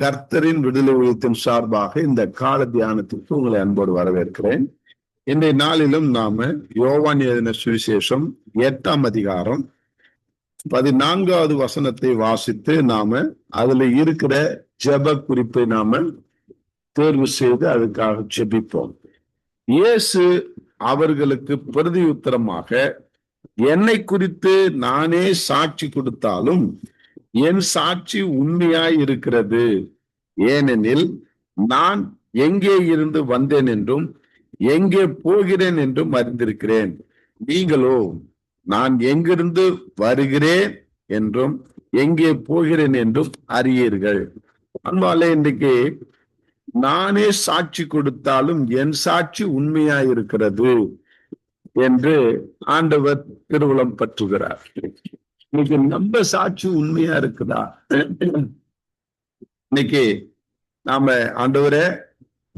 கர்த்தரின் விடுதலை உலகத்தின் சார்பாக இந்த கால தியானத்திற்கு உங்களை அன்போடு வரவேற்கிறேன். இன்றைய நாளிலும் நாம யோவான் எழுதின சுவிசேஷம் எட்டாம் அதிகாரம் பதினான்காவது வசனத்தை வாசித்து நாம அதுல இருக்கிற ஜெப குறிப்பை நாம தேர்வு செய்து அதுக்காக ஜெபிப்போம். இயேசு அவர்களுக்கு பிரதி உத்தரமாக என்னை குறித்து நானே சாட்சி கொடுத்தாலும் என் சாட்சி உண்மையாய் இருக்கிறது. ஏனெனில் நான் எங்கே இருந்து வந்தேன் என்றும் எங்கே போகிறேன் என்றும் அறிந்திருக்கிறேன். நீங்களோ நான் எங்கிருந்து வருகிறேன் என்றும் எங்கே போகிறேன் என்றும் அறியீர்கள். அன்பாலே இன்றைக்கு நானே சாட்சி கொடுத்தாலும் என் சாட்சி உண்மையாயிருக்கிறது என்று ஆண்டவர் திருவுளம் பற்றுகிறார். இன்னைக்கு நம்ம சாட்சி உண்மையா இருக்குதா? இன்னைக்கு நாம ஆண்டவரே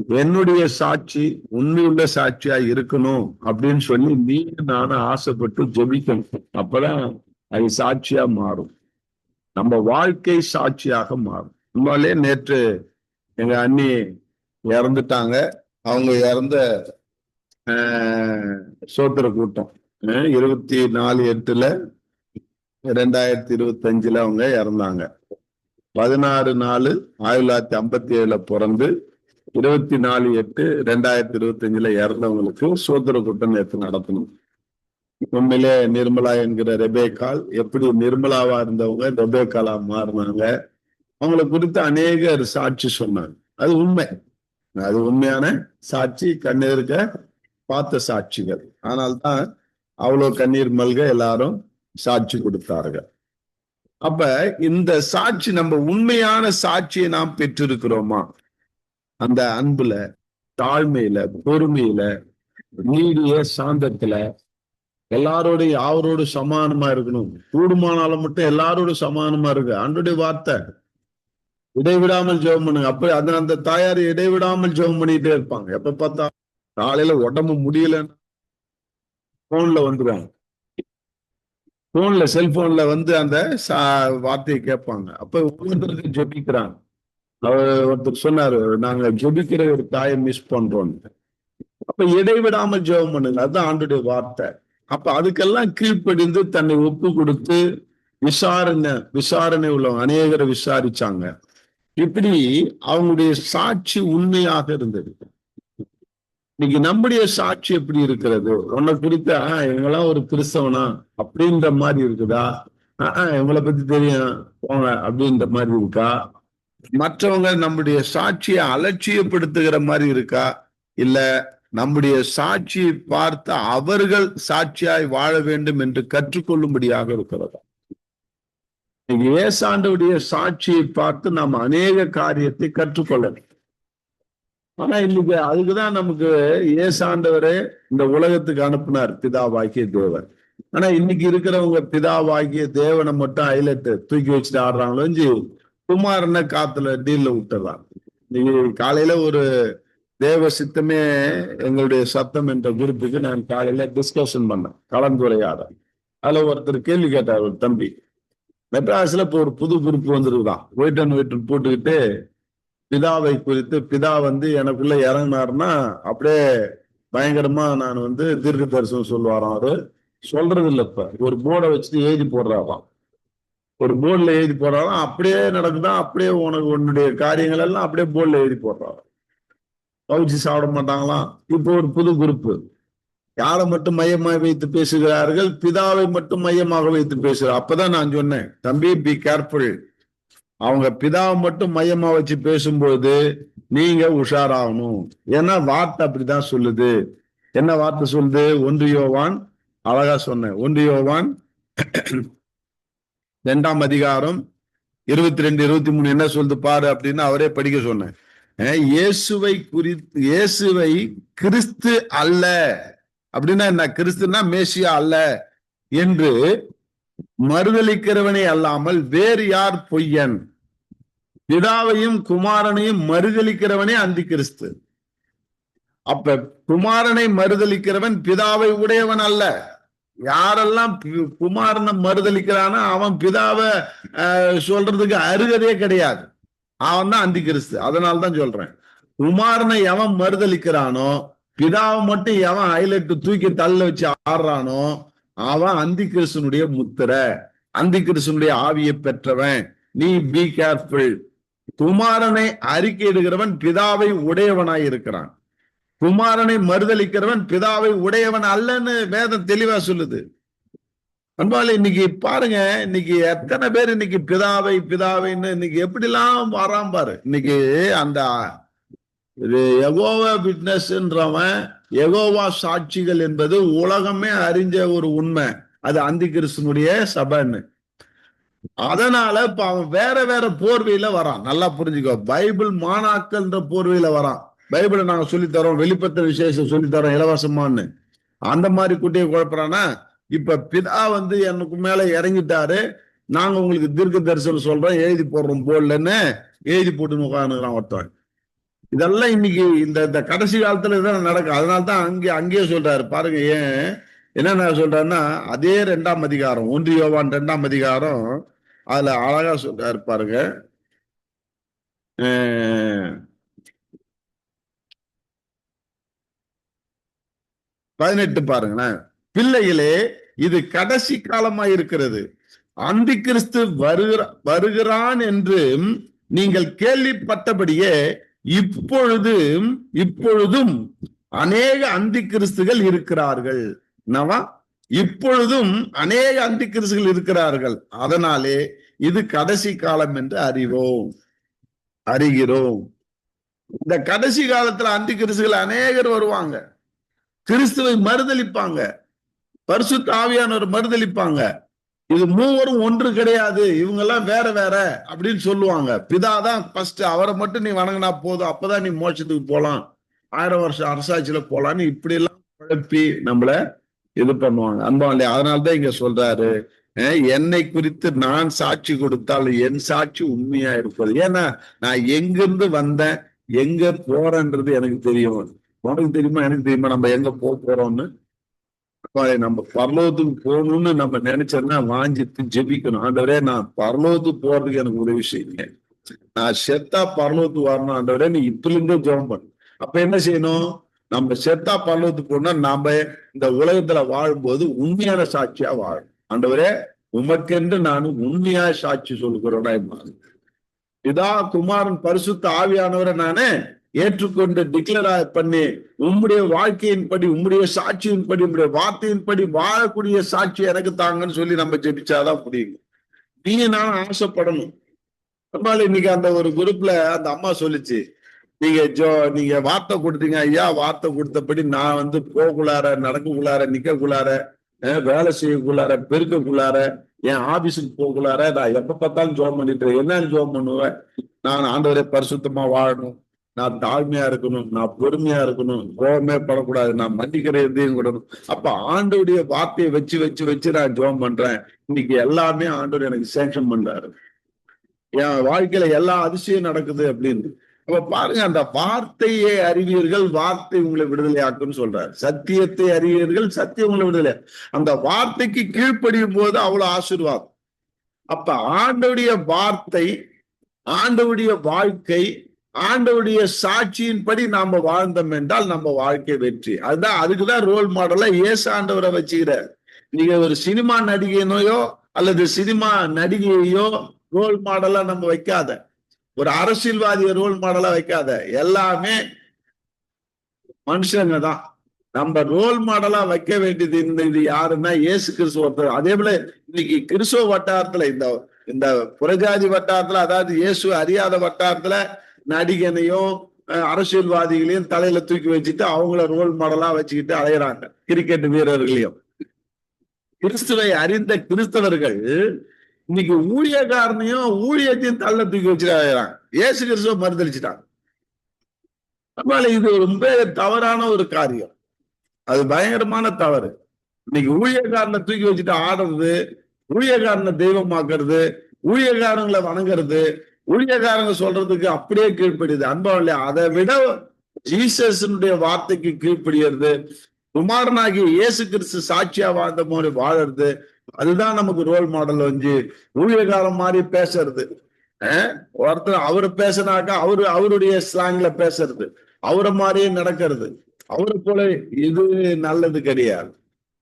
என்னுடைய சாட்சி உண்மையுள்ள சாட்சியா இருக்கணும் அப்படின்னு சொல்லி நீ நானும் ஆசைப்பட்டு ஜெபிக்கணும். அப்பதான் அது சாட்சியா மாறும். நம்ம வாழ்க்கை சாட்சியாக மாறும். உண்மையிலே நேற்று எங்க அண்ணி இறந்துட்டாங்க. அவங்க இறந்த சோத்திர கூட்டம். இருபத்தி நாலு எட்டுல ரெண்டாயிரத்தி இருபத்தி அஞ்சுல அவங்க இறந்தாங்க. பதினாறு நாலு ஆயிரத்தி தொள்ளாயிரத்தி ஐம்பத்தி ஏழுல பிறந்து இருபத்தி நாலு எட்டு ரெண்டாயிரத்தி இருபத்தி அஞ்சுல இறந்தவங்களுக்கு சோதர கூட்டம் நேற்று நடத்தணும். உண்மையிலே நிர்மலா என்கிற ரெபேக்கால் எப்படி நிர்மலாவா இருந்தவங்க ரெபேக்காலா மாறினாங்க அவங்களை குறித்து அநேகர் சாட்சி சொன்னாங்க. அது உண்மை. அது உண்மையான சாட்சி. கண்ணீருக்க பார்த்த சாட்சிகள். ஆனால்தான் அவ்வளவு கண்ணீர் மல்க எல்லாரும் சாட்சி கொடுத்தார்கள். அப்ப இந்த சாட்சி நம்ம உண்மையான சாட்சியை நாம் பெற்றிருக்கிறோமா? அந்த அன்புல தாழ்மையில பொறுமையில நீடிய சாந்தத்துல எல்லாரோடையும் யாரோடு சமானமா இருக்கணும்? கூடுமானாலும் மட்டும் எல்லாரோட சமானமா இருக்கு. அன்றைய வார்த்தை. இடைவிடாமல் ஜெபம் பண்ணுங்க. அப்ப அந்த அந்த தாயார் இடைவிடாமல் ஜெபம் பண்ணிட்டே இருப்பாங்க. எப்ப பார்த்தா காலையில உடம்பு முடியலன்னு போன்ல வந்துருவாங்க. போன்ல செல்போன்ல வந்து அந்த வார்த்தையை கேட்பாங்க. அப்ப ஒவ்வொருத்தருக்கு ஜெபிக்கிறாங்க. அவர் ஒருத்தர் சொன்னாரு நாங்க ஜெபிக்கிற ஒரு தாயை மிஸ் பண்றோம் அப்ப இடைவிடாமல் ஜெபம் பண்ணுங்க. அதுதான் ஆண்டுடைய வார்த்தை. அப்ப அதுக்கெல்லாம் கீழ்ப்படிந்து தன்னை ஒப்பு கொடுத்து விசாரணை விசாரணை உள்ளவங்க அநேகரை விசாரிச்சாங்க. இப்படி அவங்களுடைய சாட்சி உண்மையாக இருந்தது. இன்னைக்கு நம்முடைய சாட்சி எப்படி இருக்கிறது? உன்னை குறித்த இவங்கெல்லாம் ஒரு கிறிஸ்தவனா? அப்படின்ற மாதிரி இருக்குதா? இவங்களை பத்தி தெரியும். போங்க அப்படின்ற மாதிரி இருக்கா? மற்றவங்க நம்முடைய சாட்சியை அலட்சியப்படுத்துகிற மாதிரி இருக்கா? இல்ல நம்முடைய சாட்சியை பார்த்து அவர்கள் சாட்சியாய் வாழ வேண்டும் என்று கற்றுக்கொள்ளும்படியாக இருக்கிறதா? ஏசாண்டவுடைய சாட்சியை பார்த்து நாம் அநேக காரியத்தை கற்றுக்கொள்ளணும் ஆனா இன்னைக்கு அதுக்குதான் நமக்கு ஏசாண்டவரே இந்த உலகத்துக்கு அனுப்புனார் பிதாவாகிய தேவர் ஆனா இன்னைக்கு இருக்கிறவங்க பிதாவாகிய தேவனை மட்டும் ஹைலைட் தூக்கி வச்சுட்டு ஆடுறாங்களோ குமாரனை காத்துல டீல்ல விட்டுறான். இன்னைக்கு காலையில ஒரு தேவ சித்தமே எங்களுடைய சத்தம் என்ற குரூப்புக்கு நான் காலையில டிஸ்கஷன் பண்ணேன் கலந்துரையாட அதுல ஒருத்தர் கேள்வி கேட்டார் ஒரு தம்பி. மெட்ராஸ்ல இப்போ ஒரு புது குரூப் வந்துருக்குதான். ஒயிட் அண்ட் ஒயிட் போட்டுக்கிட்டு பிதாவை குறித்து பிதா வந்து எனக்குள்ள இறங்கினார்னா அப்படியே பயங்கரமா நான் வந்து தீர்க்க தரிசனம் சொல்லுவாராம் அவரு. சொல்றது இல்லை இப்ப. ஒரு போர்டை வச்சுட்டு எழுதி போடுறாராம். ஒரு போர்டில் எழுதி போடுறாராம். அப்படியே நடக்குதான் அப்படியே உனக்கு உன்னுடைய காரியங்கள் எல்லாம் அப்படியே போர்டில் எழுதி போடுறாராம். கவிச்சு சாப்பிட மாட்டாங்களாம் இப்போ ஒரு புது குரூப்பு யாரை மட்டும் மையமாக வைத்து பேசுகிறார்கள்? பிதாவை மட்டும் மையமாக வைத்து பேசுகிறார். அப்பதான் நான் சொன்னேன் தம்பி பி கேர்ஃபுல் அவங்க பிதாவை மட்டும் மையமா வச்சு பேசும்போது நீங்க உஷாராகணும். ஏன்னா வார்த்தை அப்படிதான் சொல்லுது. என்ன வார்த்தை சொல்லுது? ஒன்று யோவான் அழகா சொன்னேன். ஒன்று யோவான் ரெண்டாம் அதிகாரம் இருபத்தி ரெண்டு இருபத்தி மூணு என்ன சொல்லுது பாரு அப்படின்னு அவரே படிக்க சொன்னேன் இயேசுவை குறித்து இயேசுவை கிறிஸ்து அல்ல. அப்படின்னா என்ன? கிறிஸ்துனா மேசியா அல்ல என்று மறுதளிக்கிறவனே அல்லாமல் வேறு யார் பொய்யன்? பிதாவையும் குமாரனையும் மறுதளிக்கிறவனே அந்தி கிறிஸ்து. அப்ப குமாரனை மறுதளிக்கிறவன் பிதாவை உடையவன் அல்ல. யாரெல்லாம் குமாரனை மறுதளிக்கிறானோ அவன் பிதாவை சொல்றதுக்கு அருகதே கிடையாது. அவன் தான் அந்தி கிறிஸ்து. அதனால தான் சொல்றேன். குமாரனை எவன் மறுதளிக்கிறானோ பிதாவை மட்டும் எவன் ஹைலைட் தூக்கி தள்ள வச்சு ஆடுறானோ அவன் அந்தி கிறிஸ்தனுடைய முத்திரை அந்தி கிறிஸ்தனுடைய ஆவியை பெற்றவன். நீ பி கேர்ஃபுல் குமாரனை அறிக்கையிடுகிறவன் பிதாவை உடையவனாய் இருக்கிறான். குமாரனை மறுதளிக்கிறவன் பிதாவை உடையவன் அல்லன்னு வேதம் தெளிவா சொல்லுது. அன்பாலே இன்னைக்கு பாருங்க இன்னைக்கு எத்தனை பேர் இன்னைக்கு பிதாவை பிதாவைன்னு இன்னைக்கு எப்படிலாம் வரான் பாரு. இன்னைக்கு அந்த இது எகோவா விட்னஸ்ன்றவன் எகோவா சாட்சிகள் என்பது உலகமே அறிஞ்ச ஒரு உண்மை. அது அந்தி கிருஷ்ணனுடைய சபைன்னு. அதனால இப்ப அவன் வேற வேற போர்வையில வரான். நல்லா புரிஞ்சுக்கோ. பைபிள் மாணாக்கள்ன்ற போர்வையில வரான். பைபிளை நாங்க சொல்லித் தரோம். வெளிப்பட்ட விசேஷம் சொல்லித் தரோம். இலவசமான்னு. அந்த மாதிரி குட்டியை குழப்பறானா? இப்ப பிதா வந்து எனக்கு மேல இறங்கிட்டாரு. நாங்க உங்களுக்கு தீர்க்க தரிசனம் சொல்றோம். எழுதி போடுறோம் போடலன்னு எழுதி போட்டு உட்காந்துக்கிறான் ஒருத்தன். இதெல்லாம் இன்னைக்கு இந்த இந்த கடைசி காலத்துல இதான் நடக்கும் அதனால தான் அங்கே அங்கேயே சொல்றாரு. பாருங்க ஏன்? என்ன சொல்றாருன்னா அதே ரெண்டாம் அதிகாரம் ஒன்று யோவான் ரெண்டாம் அதிகாரம் அதுல அழகா சொல்றாரு பாருங்க. பதினெட்டு பாருங்களேன். பிள்ளைகளே இது கடைசி காலமா இருக்கிறது. அந்தி கிறிஸ்து வருகிற வருகிறான் என்று நீங்கள் கேள்விப்பட்டபடியே இப்பொழுது இப்பொழுதும் அநேக அந்தி கிறிஸ்துகள் இருக்கிறார்கள். நவா இப்பொழுதும் அநேக அந்தி கிறிஸ்துகள் இருக்கிறார்கள். அதனாலே இது கடைசி காலம் என்று அறிவோம் அறிகிறோம். இந்த கடைசி காலத்துல அந்தி கிறிஸ்துகள் அநேகர் வருவாங்க. கிறிஸ்துவை மறுதளிப்பாங்க பரிசு தாவியானவர் மறுதளிப்பாங்க இது மூவரும் ஒன்று கிடையாது. இவங்க எல்லாம் வேற வேற அப்படின்னு சொல்லுவாங்க. பிதாதான் ஃபர்ஸ்ட் அவரை மட்டும் நீ வணங்கினா போதும். அப்பதான் நீ மோட்சத்துக்கு போலாம். ஆயிரம் வருஷம் அரசாட்சியில போலான்னு இப்படி எல்லாம் குழப்பி நம்மள இது பண்ணுவாங்க. அன்பா இல்லையா அதனாலதான் இங்க சொல்றாரு. என்னை குறித்து நான் சாட்சி கொடுத்தால் என் சாட்சி உண்மையா இருப்பது. ஏன்னா நான் எங்கிருந்து வந்தேன் எங்க போறேன்றது எனக்கு தெரியும். உனக்கு தெரியுமா? எனக்கு தெரியுமா? நம்ம எங்க போக போறோம்னு? நம்ம பரலோகத்துக்கு போகணும்னு நம்ம நினைச்சோம்னா வாஞ்சித்து ஜெபிக்கணும். ஆண்டவரே நான் பரலோகத்துக்கு போறதுக்கு எனக்கு உதவி செய்யுங்க. நான் செத்தா பரலோகத்துக்கு வரணும் ஆண்டவரே நீ இப்பல இருந்தே ஜெபம் பண்ணு. அப்ப என்ன செய்யணும்? நம்ம செத்தா பரலோகத்துக்கு போனா நாம இந்த உலகத்துல வாழும்போது உண்மையான சாட்சியா வாழும் ஆண்டவரே உமக்கென்று நான் உண்மையா சாட்சி சொல்லுகிறோனா இதா குமாரன் பரிசுத்த ஆவியானவரை நானு ஏற்றுக்கொண்டு டிக்ளேர் பண்ணி உம்முடைய வாழ்க்கையின்படி உம்முடைய சாட்சியின்படி உம்முடைய வார்த்தையின்படி வாழக்கூடிய சாட்சி எனக்கு தாங்கன்னு சொல்லி நம்ம ஜெபிச்சாதான் முடியுங்க நீங்க நானும் ஆசைப்படணும். அதனால இன்னைக்கு அந்த ஒரு குரூப்ல அந்த அம்மா சொல்லுச்சு நீங்க ஜோ நீங்க வார்த்தை கொடுத்தீங்க ஐயா வார்த்தை கொடுத்தபடி நான் வந்து போகுள்ளார நடக்கக்குள்ளார நிக்கக்குள்ளார வேலை செய்யக்குள்ளார பெருக்கக்குள்ளார என் ஆபீஸுக்கு போகக்குள்ளார நான் எப்ப பார்த்தாலும் ஜோம் பண்ணிட்டு என்னன்னு ஜோம் பண்ணுவேன்? நான் ஆண்டவரே பரிசுத்தமா வாழணும். நான் தாழ்மையா இருக்கணும். நான் பொறுமையா இருக்கணும். கோபமே படக்கூடாது. நான் மன்னிக்கிற எதையும் கூடணும். அப்ப ஆண்டோடைய வார்த்தையை வச்சு வச்சு வச்சு நான் ஜோம் பண்றேன். இன்னைக்கு எல்லாமே ஆண்டோடு எனக்கு சேங்ஷன் பண்றாரு. என் வாழ்க்கையில எல்லா அதிசயம் நடக்குது அப்படின்னு. அப்ப பாருங்க அந்த வார்த்தையை அறிவீர்கள் வார்த்தை உங்களை விடுதலையாக்கும் சொல்றாரு. சத்தியத்தை அறிவீர்கள் சத்தியம் உங்களை விடுதலை. அந்த வார்த்தைக்கு கீழ்ப்படியும் போது அவ்வளவு ஆசீர்வாதம். அப்ப ஆண்டவுடைய வார்த்தை ஆண்டவுடைய வாழ்க்கை ஆண்டவுடைய சாட்சியின்படி நாம வாழ்ந்தோம் என்றால் நம்ம வாழ்க்கை வெற்றி. அதுதான் அதுக்குதான் ரோல் மாடலா இயேசு ஆண்டவரை வச்சுக்கிறார். நீங்க ஒரு சினிமா நடிகையினோயோ அல்லது சினிமா நடிகையையோ ரோல் மாடலா நம்ம வைக்காத. ஒரு அரசியல்வாதிய ரோல் மாடலா வைக்காத. எல்லாமே மனுஷங்க தான். நம்ம ரோல் மாடலா வைக்க வேண்டியது இந்த இது யாருன்னா இயேசு கிறிஸ்துவ ஒருத்தர். அதே போல இன்னைக்கு கிறிஸ்துவ வட்டாரத்துல இந்த இந்த புறஜாதி வட்டாரத்துல அதாவது இயேசு அறியாத வட்டாரத்துல நடிகனையும் அரசியல்வாதிகளையும் தலையில தூக்கி வச்சுட்டு அவங்கள ரோல் மாடலா வச்சுக்கிட்டு அலையிறாங்க. கிரிக்கெட் வீரர்களையும். கிறிஸ்துவை அறிந்த கிறிஸ்தவர்கள் இன்னைக்கு ஊழியக்காரனையும் ஊழியத்தையும் தள்ள தூக்கி வச்சுட்டு ஏசு கிறிஸ்துவ மறுதளிச்சுட்டாங்க அதனால இது ரொம்ப தவறான ஒரு காரியம். அது பயங்கரமான தவறு. இன்னைக்கு ஊழியக்காரனை தூக்கி வச்சுட்டு ஆடுறது ஊழியக்காரனை தெய்வமாக்குறது ஊழியக்காரங்களை வணங்குறது ஊழியக்காரங்க சொல்றதுக்கு அப்படியே கீழ்ப்படியுது. அன்பா இல்லையா அதை விட ஜீசஸனுடைய வார்த்தைக்கு கீழ்ப்படுகிறது குமாரனாகி இயேசு கிறிஸ்து சாட்சியா வாழ்ந்த மாதிரி வாழறது அதுதான் நமக்கு ரோல் மாடல் வந்து ஊழியகாலம் மாதிரி பேசுறது. அஹ் ஒருத்தர் அவரு பேசினாக்கா அவரு அவருடைய ஸ்லாங்ல பேசுறது. அவரை மாதிரியே நடக்கிறது. அவரு போல இது நல்லது கிடையாது.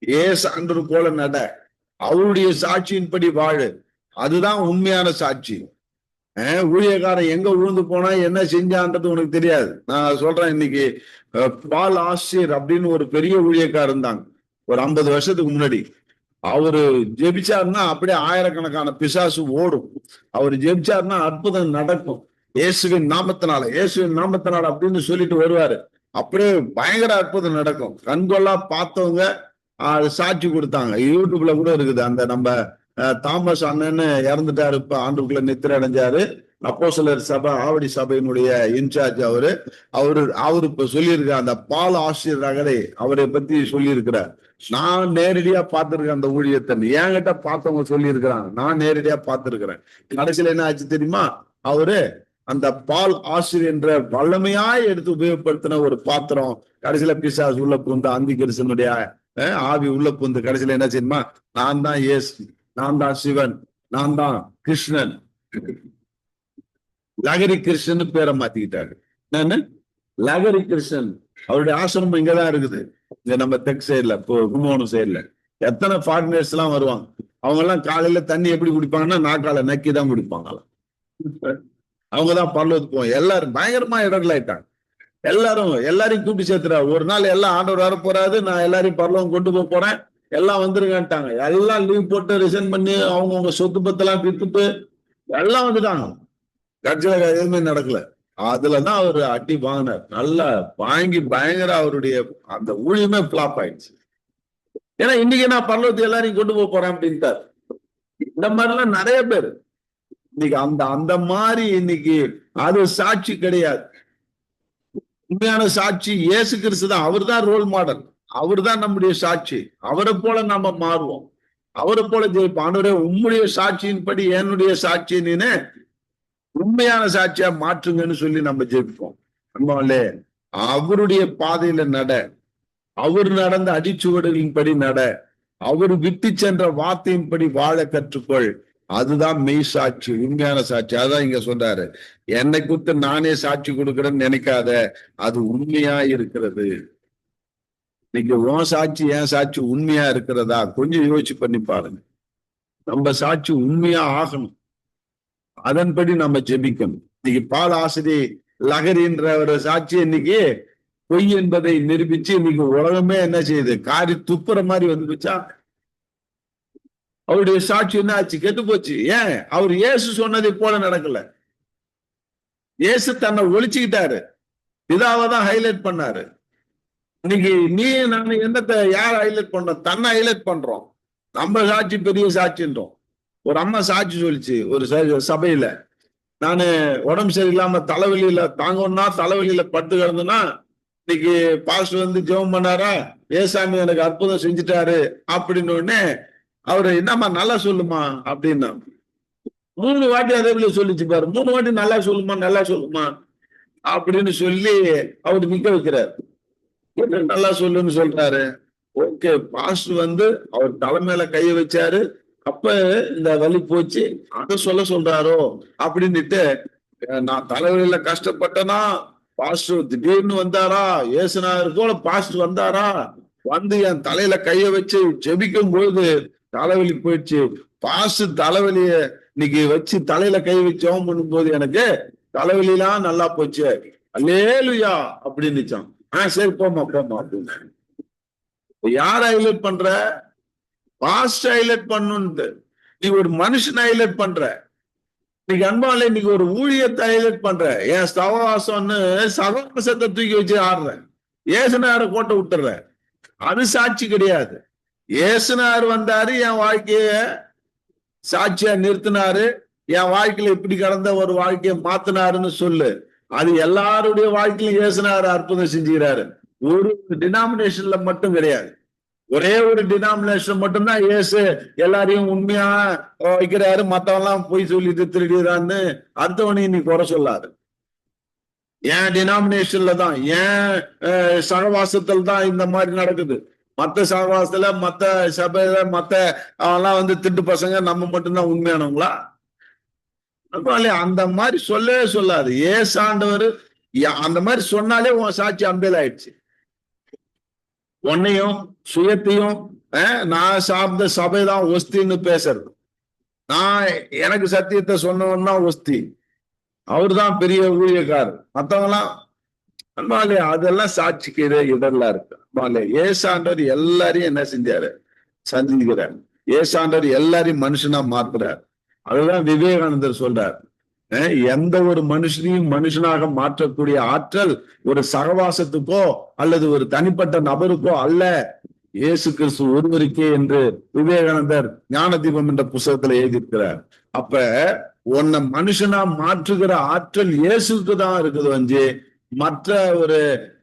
ஏ சான்று போல நட. அவருடைய சாட்சியின்படி வாழு. அதுதான் உண்மையான சாட்சி. ஊழியக்காரன் எங்க விழுந்து போனா என்ன செஞ்சான்றது உனக்கு தெரியாது. நான் சொல்றேன் இன்னைக்கு பால் ஆசிரியர் அப்படின்னு ஒரு பெரிய ஊழியக்காரன் தான். ஒரு ஐம்பது வருஷத்துக்கு முன்னாடி. அவரு ஜெபிச்சாருன்னா அப்படியே ஆயிரக்கணக்கான பிசாசு ஓடும். அவர் ஜெபிச்சாருன்னா அற்புதம் நடக்கும். இயேசுவின் நாமத்தினால இயேசுவின் நாமத்தினால அப்படின்னு சொல்லிட்டு வருவாரு. அப்படியே பயங்கர அற்புதம் நடக்கும். கண்கொள்ளா பார்த்தவங்க அது சாட்சி கொடுத்தாங்க. யூடியூப்ல கூட இருக்குது. அந்த நம்ம அஹ், தாமஸ் அண்ணன்னு இறந்துட்டாரு. இப்ப ஆண்டுக்குள்ள நித்திர அடைஞ்சாரு. அப்போ சிலர் சபை ஆவடி சபையினுடைய இன்சார்ஜ் அவரு. அவரு அவரு இப்ப சொல்லியிருக்கார் அந்த பால் ஆசிரியர் நகரை அவரை பத்தி சொல்லியிருக்கிறார். நான் நேரடியா பார்த்திருக்கேன் அந்த ஊழியத்தை. என்கிட்ட பார்த்தவங்க சொல்லியிருக்கிறாங்க. நான் நேரடியா பார்த்திருக்கிறேன். கடைசியில என்ன ஆச்சு தெரியுமா? அவரு அந்த பால் ஆசிரியர் என்ற வல்லமையாய் எடுத்து உபயோகப்படுத்தின ஒரு பாத்திரம் கடைசியில பிசாஸ் உள்ள பூந்து அந்தி கிருஷ்ணனுடைய அஹ், ஆவி உள்ள பூந்து கடைசியில என்ன செய்யுமா நான் தான் ஏசு நான் தான் சிவன் நான் தான் கிருஷ்ணன். லகரி கிருஷ்ணன் பேரை மாத்திக்கிட்டாரு. என்னன்னு? லகரி கிருஷ்ணன் அவருடைய ஆசிரமம் இங்கதான் இருக்குது. இங்க நம்ம தெற்கு சைடுல இப்போ கும்பகோணம் சைடுல எத்தனை ஃபாரினர்ஸ் எல்லாம் வருவாங்க? அவங்க எல்லாம் காலையில தண்ணி எப்படி குடிப்பாங்கன்னா நாக்கால நக்கி தான் குடிப்பாங்களாம். அவங்கதான் பரலோகத்துக்கு போவோம் எல்லாரும் பயங்கரமா இடர்கள் ஆயிட்டாங்க எல்லாரும் எல்லாரையும் கூப்பிட்டு சேர்த்துறா. ஒரு நாள் எல்லாம் ஆண்டவர் வர போறாரு நான் எல்லாரையும் பரலவம் கொண்டு போக போறேன். எல்லாம் வந்துருங்கன்ட்டாங்க. எல்லாம் லீவ் போட்டு ரிசைன் பண்ணி அவங்கவுங்க சொத்து பத்தெல்லாம் வித்துட்டு எல்லாம் வந்துட்டாங்க. கட்சியில எதுவுமே நடக்கல. அதுலதான் அவர் அடி வாங்கினார். நல்லா வாங்கி பயங்கர அவருடைய அந்த ஊழியமே பிளாப் ஆயிடுச்சு. ஏன்னா இன்னைக்கு நான் பரலோகத்தை எல்லாரையும் கொண்டு போக போறேன் அப்படின்ட்டார். இந்த மாதிரி எல்லாம் நிறைய பேர். இன்னைக்கு அந்த அந்த மாதிரி இன்னைக்கு அது சாட்சி கிடையாது. உண்மையான சாட்சி இயேசு கிறிஸ்து தான். அவர் தான் ரோல் மாடல் அவர் தான் நம்முடைய சாட்சி. அவரை போல நாம மாறுவோம். அவரை போல ஜெயிப்போம். ஆண்டவரே உம்முடைய சாட்சியின்படி என்னுடைய சாட்சியினே உண்மையான சாட்சியா மாற்றுங்கன்னு சொல்லி நம்ம ஜெயிப்போம் நம்மளே அவருடைய பாதையில நட. அவர் நடந்த அடிச்சுவடுகளின்படி நட. அவர் விட்டு சென்ற வார்த்தையின்படி வாழ கற்றுக்கொள். அதுதான் மெய் சாட்சி உண்மையான சாட்சி. அதான் இங்க சொல்றாரு. என்னை குறித்து நானே சாட்சி கொடுக்கிறேன்னு நினைக்காத. அது உண்மையா இருக்கிறது. இன்னைக்கு உன் சாட்சி என் சாட்சி உண்மையா இருக்கிறதா? கொஞ்சம் யோசிச்சு பண்ணி பாருங்க. நம்ம சாட்சி உண்மையா ஆகணும். அதன்படி நம்ம ஜெபிக்கணும். இன்னைக்கு பால் ஆசிரியர் லகரின்ற ஒரு சாட்சி இன்னைக்கு பொய் என்பதை நிரூபிச்சு இன்னைக்கு உலகமே என்ன செய்யுது? காரி துப்புற மாதிரி வந்து போச்சா? அவருடைய சாட்சி என்ன ஆச்சு? கெட்டு போச்சு. ஏன்? அவர் இயேசு சொன்னதை போல நடக்கல. இயேசு தன்னை ஒழிச்சுக்கிட்டாரு. இதாவதான் ஹைலைட் பண்ணாரு. இன்னைக்கு நீ நான் என்னத்தை யார் ஹைலைட் பண்றோம் தன்னை ஹைலைட் பண்றோம். நம்ம சாட்சி பெரிய சாட்சின்றோம். ஒரு அம்மா சாட்சி சொல்லிச்சு ஒரு ச- சபையில. நானு உடம்பு சரியில்லாம தலைவலியில தாங்கன்னா தலைவலியில படுத்து கிடந்தேன்னா இன்னைக்கு பாஸ்டர் வந்து ஜெபம் பண்ணாரா? ஏசாமி எனக்கு அற்புதம் செஞ்சுட்டாரு அப்படின்னு உடனே அவரு என்னம்மா நல்லா சொல்லுமா? அப்படின்னா. மூணு வாட்டி அதே போல சொல்லிச்சு பாரு மூணு வாட்டி நல்லா சொல்லுமா நல்லா சொல்லுமா? அப்படின்னு சொல்லி அவர் நிக்க வைக்கிறார். என்ன நல்லா சொல்லுன்னு சொல்றாரு. ஓகே பாஸ்டர் வந்து அவர் தலைமையில கைய வச்சாரு. அப்ப இந்த வலி போச்சு. அத சொல்ல சொல்றாரோ? அப்படின்னுட்டு நான் தலைவலியில கஷ்டப்பட்டனா? பாஸ்டர் திடீர்னு வந்தாரா? ஏசுனாரு போல பாஸ்டர் வந்தாரா? வந்து என் தலையில கைய வச்சு ஜெபிக்கும் பொழுது தலைவலி போயிடுச்சு. பாஸ்டர் தலைவலிய இன்னைக்கு வச்சு தலையில கை வச்சோம் பண்ணும்போது எனக்கு தலைவலிலாம் நல்லா போச்சு. அல்லேலுயா! அப்படின்னுச்சான் ஆஹ் சரி போமா போமா அப்படின்னு யார் ஹைலைட் பண்ற? பாஸ்ட் ஹைலைட் பண்ணுன்ட்டு. நீ ஒரு மனுஷன் ஹைலைட் பண்ற. இன்னைக்கு அன்பால இன்னைக்கு ஒரு ஊழியத்தை ஹைலைட் பண்ற. என் சவவாசம்னு சகவாசத்தை தூக்கி வச்சு ஆடுற ஏசுனார கோட்டை விட்டுற அது சாட்சி கிடையாது. ஏசுனார் வந்தாரு என் வாழ்க்கைய சாட்சியா நிறுத்தினாரு. என் வாழ்க்கையில இப்படி கடந்த ஒரு வாழ்க்கையை மாத்தினாருன்னு சொல்லு. அது எல்லாருடைய வாழ்க்கையிலும் ஏசுனார் அற்புதம் செஞ்சுக்கிறாரு. ஒரு டினாமினேஷன்ல மட்டும் கிடையாது. ஒரே ஒரு டினாமினேஷன் மட்டும்தான் இயேசு எல்லாரையும் உண்மையா வைக்கிறாரு. மத்தவெல்லாம் போய் சொல்லிட்டு திருடிறான்னு அடுத்தவனையும் நீ குறை சொல்லாது. என் டினாமினேஷன்ல தான் ஏன் சகவாசத்துல தான் இந்த மாதிரி நடக்குது. மத்த சகவாசத்துல மத்த சபையில மத்த அவெல்லாம் வந்து திட்டு பசங்க நம்ம மட்டும்தான் உண்மையானவங்களா? இல்லையா, அந்த மாதிரி சொல்லவே சொல்லாது. ஏசாண்டவர் அந்த மாதிரி சொன்னாலே உன் சாட்சி அம்பேல் ஆயிடுச்சு உன்னையும் சுயத்தையும் அஹ், நான் சார்ந்த சபை தான் ஒஸ்தின்னு பேசுறது. நான் எனக்கு சத்தியத்தை சொன்னவன் தான் ஒஸ்தி. அவர்தான் பெரிய ஊழியக்காரர். மற்றவங்களாம் அன்பாலே அதெல்லாம் சாட்சிக்கு இட இருக்கு. அன்பாலே ஏசாண்டவர் எல்லாரையும் என்ன செஞ்சாரு? சந்திக்கிறார். ஏசாண்டவர் எல்லாரையும் மனுஷனா மாத்துறார். அதுதான் விவேகானந்தர் சொல்றார். எந்த ஒரு மனுஷனையும் மனுஷனாக மாற்றக்கூடிய ஆற்றல் ஒரு சகவாசத்துக்கோ அல்லது ஒரு தனிப்பட்ட நபருக்கோ அல்ல. இயேசு கிறிஸ்து ஒருவருக்கே என்று விவேகானந்தர் ஞான தீபம் என்ற புஸ்தகத்துல எழுதியிருக்கிறார். அப்ப உன்னை மனுஷனா மாற்றுகிற ஆற்றல் இயேசுக்கு தான் இருக்குது வந்து மற்ற ஒரு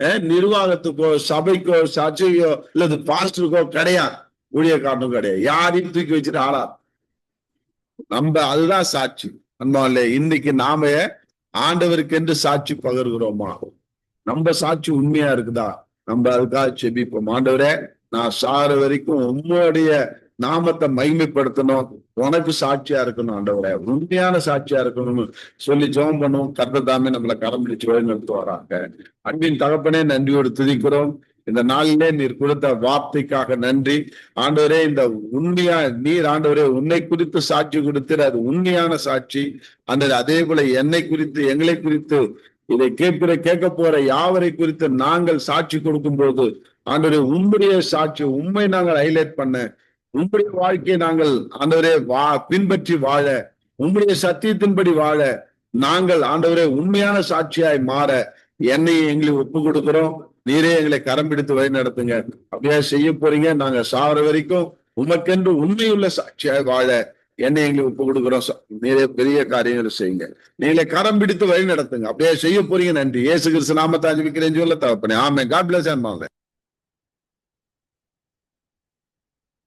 அஹ், நிர்வாகத்துக்கோ சபைக்கோ சர்ச்சைக்கோ இல்லது பாஸ்டருக்கோ கிடையாது. ஊழியக்காரனும் கிடையாது. யாரையும் தூக்கி வச்சுட்டு ஆளா நம்ம அதுதான் சாட்சி. அன்பாலே இன்னைக்கு நாம ஆண்டவருக்கென்று சாட்சி பகர்கிறோமா நம்ம சாட்சி உண்மையா இருக்குதா? நம்ம அதுக்காக செபிப்போம். ஆண்டவரே நான் சார வரைக்கும் உம்முடைய நாமத்தை மகிமைப்படுத்தணும். உனக்கு சாட்சியா இருக்கணும் ஆண்டவரே. உண்மையான சாட்சியா இருக்கணும்னு சொல்லி ஜெபம் பண்ணுவோம். கர்த்ததாமே நம்மளை கரம் பிடிச்சு வழி நடத்துவாராங்க அன்பின் தகப்பனே நன்றியோடு துதிக்கிறோம். இந்த நாளிலே நீர் கொடுத்த வார்த்தைக்காக நன்றி. ஆண்டவரே இந்த உண்மையா நீர் ஆண்டவரே உன்னை குறித்து சாட்சி கொடுத்து அது உண்மையான சாட்சி. அந்த அதே போல என்னை குறித்து எங்களை குறித்து இதை கேட்கிற கேட்க போற யாவரை குறித்து நாங்கள் சாட்சி கொடுக்கும் போது ஆண்டவரே உம்முடைய சாட்சி உண்மை நாங்கள் ஹைலைட் பண்ண உங்களுடைய வாழ்க்கையை நாங்கள் ஆண்டவரே வா பின்பற்றி வாழ உங்களுடைய சத்தியத்தின்படி வாழ நாங்கள் ஆண்டவரே உண்மையான சாட்சியாய் மாற என்னை எங்களை ஒப்பு கொடுக்கிறோம். நீரே எங்களை கரம் பிடித்து வழி நடத்துங்க. அப்படியே செய்ய போறீங்க? நாங்க சாவர வரைக்கும் உமக்கென்று உண்மையுள்ள சாட்சியாக வாழ என்னை எங்களுக்கு ஒப்பு கொடுக்குறோம். நீரே பெரிய காரியங்களை செய்யுங்க. நீங்களே கரம் பிடித்து வழி நடத்துங்க. அப்படியே செய்ய போறீங்க. நன்றி. இயேசு கிறிஸ்து நாமத்தை அறிவிக்கிறேன் சொல்ல தகப்பனே. ஆமே காட் பிளஸ்